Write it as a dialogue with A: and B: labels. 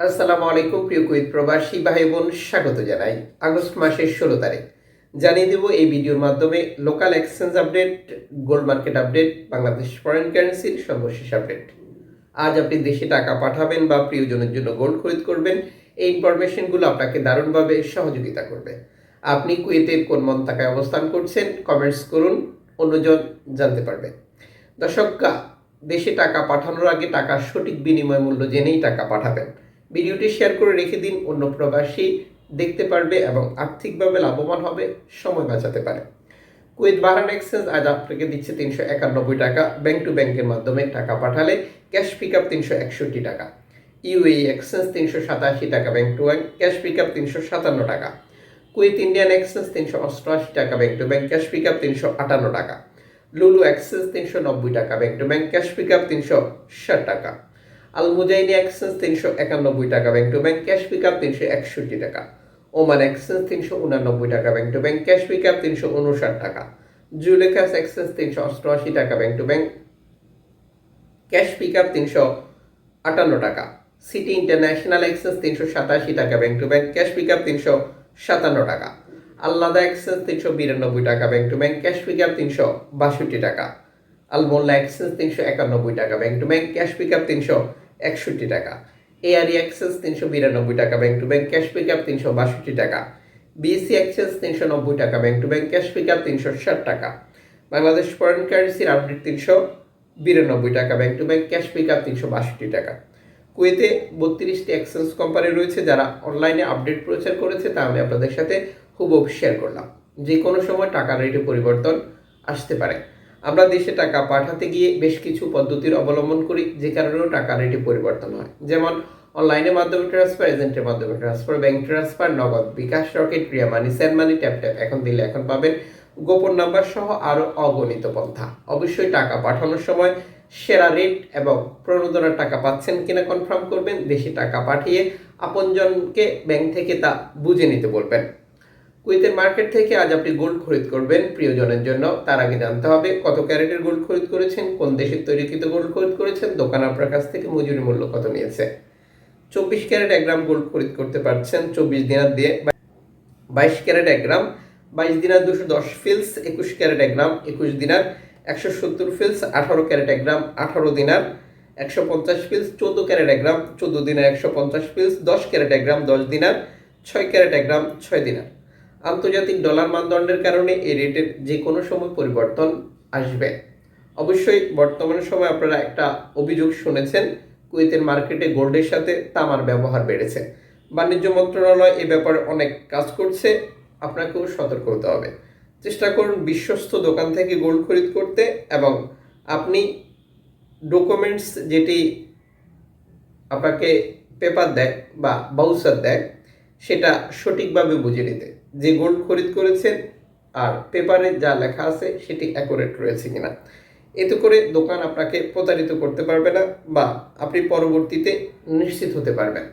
A: আসসালামু আলাইকুম, প্রিয় কুইত প্রবাসী ভাই বোন স্বাগত জানাই। আগস্ট মাসের ষোলো তারিখ। জানিয়ে দেব এই ভিডিওর মাধ্যমে local exchange update, gold market update, Bangladesh foreign কারেন্সির সর্বশেষ আপডেট। আজ আপনি দেশে টাকা পাঠাবেন বা প্রিয়জনের জন্য গোল্ড খরিদ করবেন, এই ইনফরমেশনগুলো আপনাকে দারুণভাবে সহযোগিতা করবে। আপনি কুয়েতের কোন মন মন্তাকায় অবস্থান করছেন, কমেন্টস করুন, অন্যজন জানতে পারবে। দর্শকরা দেশে টাকা পাঠানোর আগে টাকার সঠিক বিনিময় মূল্য জেনেই টাকা পাঠাবেন। ভিডিওটি শেয়ার করে রেখে দিন, অন্য প্রবাসী দেখতে পারবে এবং আর্থিকভাবে লাভবান হবে, সময় বাঁচাতে পারে। কুয়েত বাহারান এক্সচেঞ্জ আজ আপনাকে দিচ্ছে তিনশো একানব্বই টাকা। ব্যাংক টু ব্যাংকের মাধ্যমে টাকা পাঠালে ক্যাশ পিক আপ তিনশো একষট্টি টাকা। ইউএই এক্সচেঞ্জ তিনশো সাতাশি টাকা bank to bank, cash pick up তিনশো সাতান্ন টাকা। কুয়েত ইন্ডিয়ান এক্সচেঞ্জ তিনশো অষ্টআশি টাকা bank to bank, cash pick up তিনশো আটান্ন টাকা। লুলু এক্সচেঞ্জ তিনশো নব্বই টাকা bank to bank, cash pick up তিনশো ষাট টাকা। আল মুজাইনি এক্সচেঞ্জ তিনশো একানব্বই টাকা bank to bank cash pick up তিনশো একষট্টি টাকা। ওমান এক্সচেঞ্জ তিনশো উনানব্বই টাকা bank to bank cash pick up তিনশো উনষাট টাকা। জুলেখাস এক্সচেঞ্জ তিনশো অষ্টআশি টাকা bank to bank cash pick up তিনশো আটান্ন টাকা। সিটি ইন্টারন্যাশনাল এক্সচেঞ্জ তিনশো সাতাশি টাকা bank to bank cash pick up তিনশো সাতান্ন টাকা। আল্লাদা এক্সচেঞ্জ তিনশো বিরানব্বই টাকা bank to bank cash pick up তিনশো বাষট্টি টাকা। আলমোল্লা এক্সচেঞ্জ তিনশো একানব্বই টাকা bank to bank cash pick up তিনশো একষট্টি টাকা। এআরই অ্যাক্সেস তিনশো বিরানব্বই টাকা bank to bank cash pick up তিনশো বাষট্টি টাকা। বিএসসি এক্সচেঞ্জ তিনশো নব্বই টাকা bank to bank cash pick up তিনশো ষাট টাকা। বাংলাদেশ ফরেন কারেন্সির আপডেট তিনশো বিরানব্বই টাকা bank to bank cash pick up তিনশো বাষট্টি টাকা। কুয়েতে বত্রিশটি এক্সচেঞ্জ কোম্পানি রয়েছে যারা অনলাইনে আপডেট প্রচার করেছে তা আমি আপনাদের সাথে হুবহু শেয়ার করলাম। যে কোনো সময় টাকার রেটে পরিবর্তন আসতে পারে। আমরা দেশে টাকা পাঠাতে গিয়ে বেশ কিছু পদ্ধতির অবলম্বন করি, যে কারণেও টাকার রেটে পরিবর্তন হয়। যেমন অনলাইনের মাধ্যমে ট্রান্সফার এজেন্টের মাধ্যমে transfer bank transfer Nagad bKash Rocket ক্রিয়া money send money tap tap এখন দিলে এখন পাবেন। গোপন নাম্বার সহ আরও অগণিত পন্থা। অবশ্যই টাকা পাঠানোর সময় সেরা রেট এবং প্রণোদনার টাকা পাচ্ছেন কিনা কনফার্ম করবেন। দেশে টাকা পাঠিয়ে আপনজনকে ব্যাংক থেকে তা বুঝে নিতে বলবেন। কুয়েতের মার্কেট থেকে আজ আপনি গোল্ড খরিদ করবেন প্রিয়জনের জন্য। তার আগে জানতে হবে কত ক্যারেটের গোল্ড খরিদ করেছেন, কোন দেশের তৈরিকৃত গোল্ড খরিদ করেছেন, দোকান আপনার কাছ থেকে মজুরি মূল্য কত নিয়েছে। চব্বিশ ক্যারেট এক গ্রাম গোল্ড খরিদ করতে পারছেন চব্বিশ দিনার দিয়ে বাইশ ক্যারেট এক গ্রাম, বাইশ দিনার দুশো দশ ফিলস একুশ ক্যারেট এক গ্রাম, একুশ দিনার একশো সত্তর ফিলস আঠারো ক্যারেট এক গ্রাম, আঠারো দিনার একশো পঞ্চাশ ফিলস চোদ্দ ক্যারেট এক গ্রাম, চোদ্দ দিনার একশো পঞ্চাশ ফিলস দশ ক্যারেট এক গ্রাম, দশ দিনার ছয় ক্যারেট এক গ্রাম, ছয় দিনার। আন্তর্জাতিক ডলার মানদণ্ডের কারণে এই রেটের যে কোনো সময় পরিবর্তন আসবে। অবশ্যই বর্তমান সময় আপনারা একটা অভিযোগ শুনেছেন, কুয়েতের মার্কেটে গোল্ডের সাথে তামার ব্যবহার বেড়েছে। বাণিজ্য মন্ত্রণালয় এ ব্যাপারে অনেক কাজ করছে, আপনাকেও সতর্ক হতে হবে। চেষ্টা করুন বিশ্বস্ত দোকান থেকে গোল্ড খরিদ করতে এবং আপনি ডকুমেন্টস যেটি আপনাকে পেপার দেয় বা বাউচার দেয় সেটা সঠিকভাবে বুঝে নিতে। যে গোল্ড খরিদ করেছেন আর পেপারে যা লেখা আছে সেটি অ্যাকোরেট রয়েছে কিনা। এতে করে দোকান আপনাকে প্রতারিত করতে পারবে না বা আপনি পরবর্তীতে নিশ্চিত হতে পারবেন।